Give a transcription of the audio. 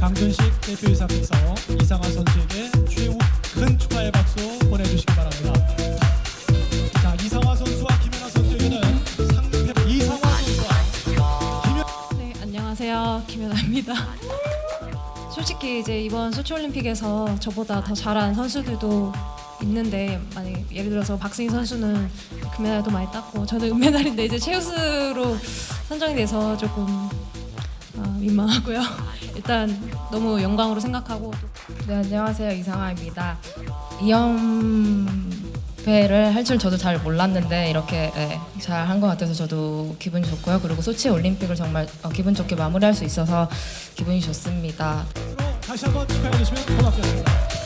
대표이사께서 이상화 선수에게 최후 큰 축하의 박수 보내주시기 바랍니다. 자, 이상화 선수와 김연아 선수에게는 상패 이상화 선수와 김연 네, 안녕하세요. 김연아입니다. 솔직히 이제 이번 소치올림픽에서 저보다 더 잘한 선수들도 있는데 만약 예를 들어서 박승희 선수는 금메달도 많이 땄고 저는 은메달인데 이제 최우수로 선정이 돼서 조금 어, 민망하고요. 일단 너무 영광으로 생각하고 또네 안녕하세요 이상아입니다. 이연패를 할 줄 저도 잘 몰랐는데 이렇게 네, 잘한 것 같아서 저도 기분이 좋고요. 그리고 소치 올림픽을 정말 어, 기분 좋게 마무리할 수 있어서 기분이 좋습니다. 다시 한번 축하해 주시면 고맙겠습니다.